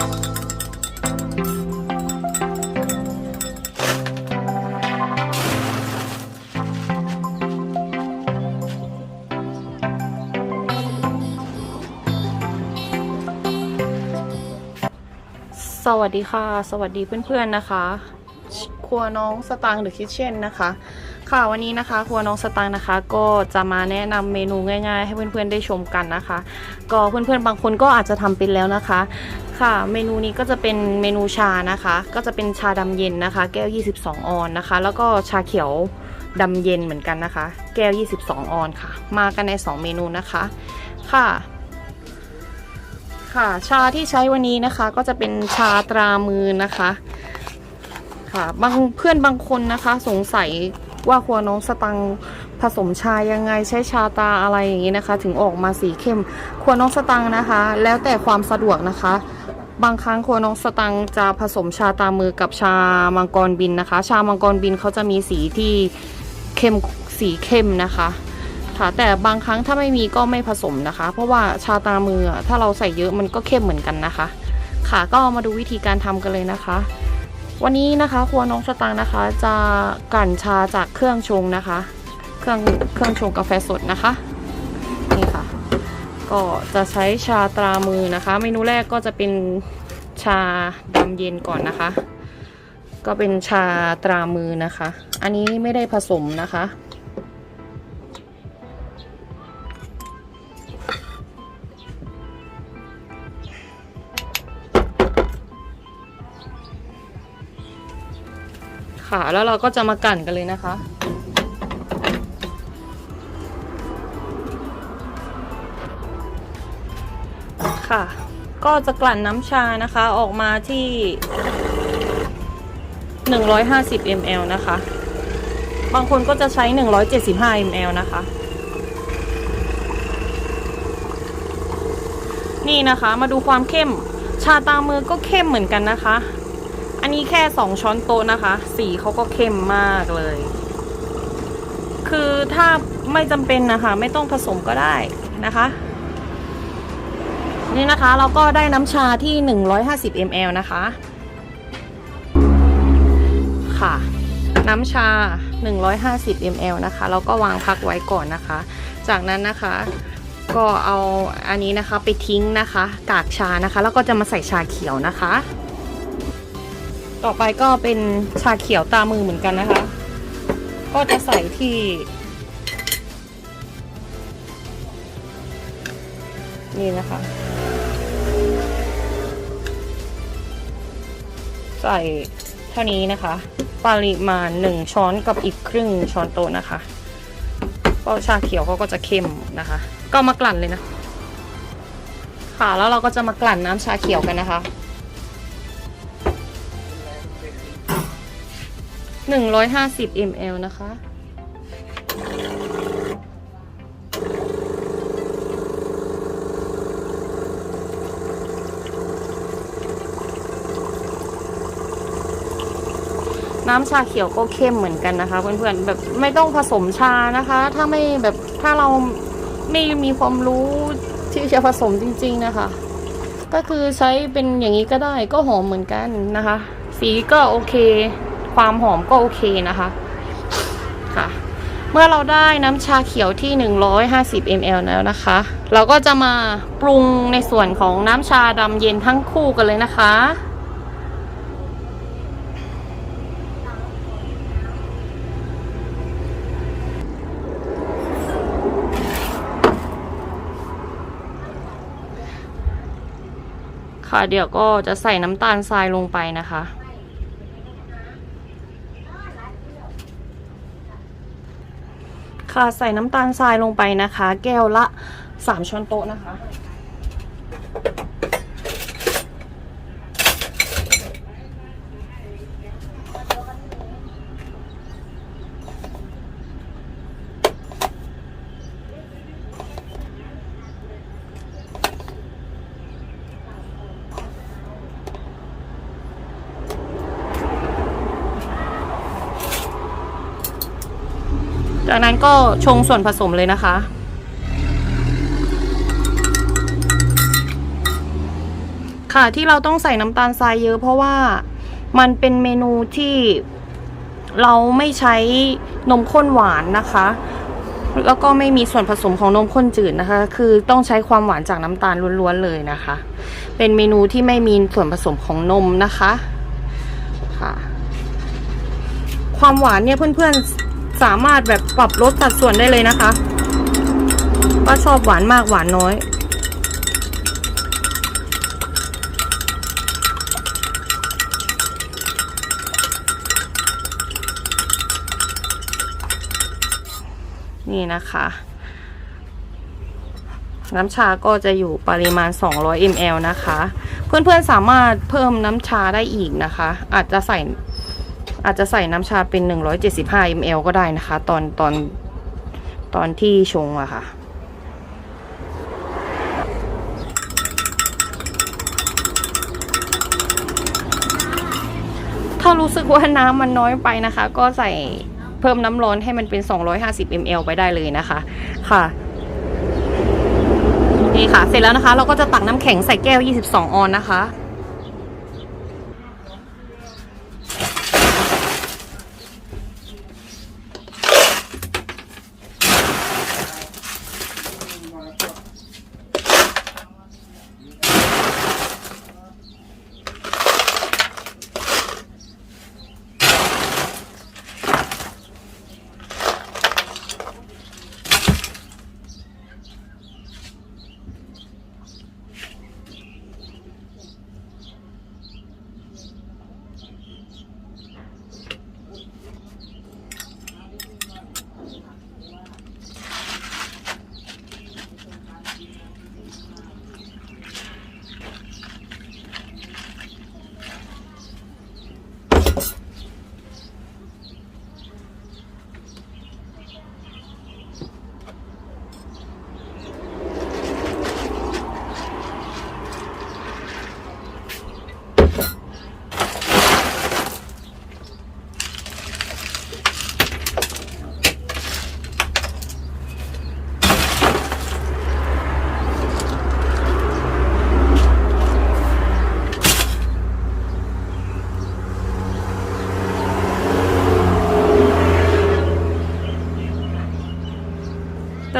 สวัสดีค่ะ สวัสดีเพื่อนๆนะคะ ครัวน้องสตางค์หรือคิทเช่นนะคะ ค่ะวันนี้นะคะครัวน้องสตางนะคะ ก็จะมาแนะนำเมนูง่ายๆ ให้เพื่อนๆได้ชมกันนะคะ ก็เพื่อนๆบางคนก็อาจจะทำเป็นแล้วนะคะ ค่ะ เมนูนี้ก็จะเป็นเมนูชานะคะ ก็จะเป็นชาดำเย็นนะคะ แก้ว 22 ออนนะคะ แล้วก็ชาเขียวดำเย็นเหมือนกันนะคะ แก้ว 22 ออนค่ะ มากันใน 2 เมนูนะคะค่ะ ค่ะชาที่ใช้วันนี้นะคะก็จะเป็นชาตรามือนะคะ ค่ะบางเพื่อนบางคนนะคะสงสัย ว่าครัวน้องสตังผสมชายังไงใช้ชาตาอะไรอย่างนี้นะคะ ถึงออกมาสีเข้มครัวน้องสตังนะคะ แล้วแต่ความสะดวกนะคะ บางครั้งครัวน้องสตังจะผสมชาตามือกับชามังกรบินนะคะ ชามังกรบินเขาจะมีสีที่เข้มสีเข้มนะคะค่ะแต่บางครั้งถ้าไม่มีก็ไม่ผสมนะคะ เพราะว่าชาตามือถ้าเราใส่เยอะมันก็เข้มเหมือนกันนะคะ ค่ะก็มาดูวิธีการทำกันเลยนะคะ วันนี้นะคะครัวน้องสตังนะคะ จะกั่นชาจากเครื่องชงนะคะ เครื่องเครื่องชงกาแฟสดนะคะนี่ค่ะ ก็จะใช้ชาตรามือนะคะ เมนูแรกก็จะเป็นชาดำเย็นก่อนนะคะ ก็เป็นชาตรามือนะคะ อันนี้ไม่ได้ผสมนะคะ ค่ะแล้วเราก็จะมากลั่นกันเลยนะคะ ค่ะ ก็จะกลั่นน้ำชานะคะออกมาที่ 150 ml นะคะ บางคนก็จะใช้ 175 ml นะคะ นี่นะคะมาดูความเข้มชาตามือก็เข้มเหมือนกันนะคะ อันนี้แค่สองช้อนโต๊ะนะคะ สีเขาก็เข้มมากเลย คือถ้าไม่จำเป็นนะคะ ไม่ต้องผสมก็ได้นะคะ นี่นะคะเราก็ได้น้ำชาที่ 150 ml นะคะ ค่ะ น้ำชา 150 ml นะคะเราก็วางพักไว้ก่อนนะคะ จากนั้นนะคะก็เอาอันนี้นะคะไปทิ้งนะคะ กากชานะคะ แล้วก็จะมาใส่ชาเขียวนะคะ ต่อไปก็เป็นชาเขียวตามือเหมือนกันนะคะ ก็จะใส่ที่ นี่นะคะ ใส่เท่านี้นะคะ ปริมาณหนึ่งช้อนกับอีกครึ่งช้อนโต๊ะนะคะเพราะชาเขียวเขาก็จะเข้มนะคะ ก็มากลั่นเลยนะ ค่ะแล้วเราก็จะมากลั่นน้ำชาเขียวกันนะคะ 150 ml นะคะ น้ำชาเขียวก็เข้มเหมือนกันนะคะ เพื่อนๆแบบไม่ต้องผสมชานะคะ ถ้าไม่แบบถ้าเราไม่มีความรู้ที่จะผสมจริง ๆ นะคะ ก็คือใช้เป็นอย่างนี้ก็ได้ก็หอมเหมือนกันนะคะ สีก็โอเค ความหอมก็โอเคนะคะค่ะ เมื่อเราได้น้ำชาเขียวที่ 150 ml แล้วนะคะ เราก็จะมาปรุงในส่วนของน้ำชาดำเย็นทั้งคู่กันเลยนะคะค่ะเดี๋ยวก็จะใส่น้ำตาลทรายลงไปนะคะ ค่ะใส่น้ำตาลทรายลงไปนะคะ แก้วละ 3 ช้อนโต๊ะนะคะ จากนั้นก็ชงส่วนผสมเลยนะคะ ค่ะที่เราต้องใส่น้ำตาลทรายเยอะเพราะว่ามันเป็นเมนูที่เราไม่ใช้นมข้นหวานนะคะ แล้วก็ไม่มีส่วนผสมของนมข้นจืดนะคะ คือต้องใช้ความหวานจากน้ำตาลล้วนๆเลยนะคะ เป็นเมนูที่ไม่มีส่วนผสมของนมนะคะค่ะความหวานเนี่ยเพื่อนๆ สามารถแบบปรับลดสัดส่วนได้เลยนะคะว่าชอบหวานมากหวานน้อย นี่นะคะ น้ำชาก็จะอยู่ปริมาณ 200 ml นะคะ เพื่อนๆสามารถเพิ่มน้ำชาได้อีกนะคะ อาจจะใส่ อาจจะใส่น้ำชาเป็น 175 ml ก็ได้นะคะ ตอนตอนตอนที่ชงอะค่ะ ถ้ารู้สึกว่าน้ำมันน้อยไปนะคะ ก็ใส่เพิ่มน้ำร้อนให้มันเป็น 250 ml ไปได้เลยนะคะ ค่ะนี่ค่ะ เสร็จแล้วนะคะ เราก็จะตักน้ำแข็งใส่แก้ว 22 ออนนะคะ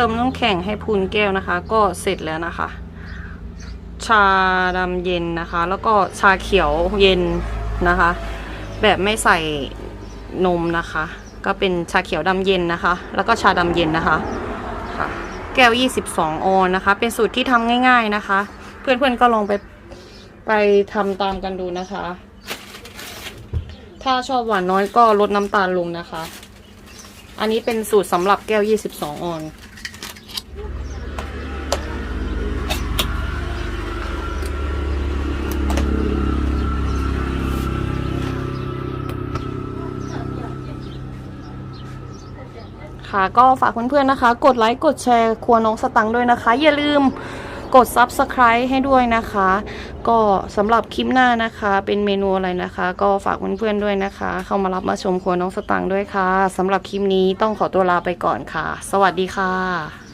ติมน้ำแข็งให้พูนแก้วนะคะ ก็เสร็จแล้วนะคะ ชาดำเย็นนะคะ แล้วก็ชาเขียวเย็นนะคะ แบบไม่ใส่นมนะคะ ก็เป็นชาเขียวดำเย็นนะคะ แล้วก็ชาดำเย็นนะคะค่ะแก้ว 22 ออนนะคะ เป็นสูตรที่ทำง่าย ๆนะคะ เพื่อนๆก็ลองไปไปทำตามกันดูนะคะ ถ้าชอบหวานน้อยก็ลดน้ำตาลลงนะคะ อันนี้เป็นสูตรสำหรับแก้ว 22 ออน คะ ก็ฝากเพื่อนๆนะคะ กดไลค์กดแชร์ครัวน้องสตังค์ด้วยนะคะ อย่าลืมกด Subscribe ให้ด้วยนะคะ ก็สำหรับคลิปหน้านะคะ เป็นเมนูอะไรนะคะ ก็ฝากเพื่อนๆด้วยนะคะ เข้ามารับมาชมครัวน้องสตังค์ด้วยค่ะสำหรับคลิปนี้ต้องขอตัวลาไปก่อนค่ะ สวัสดีค่ะ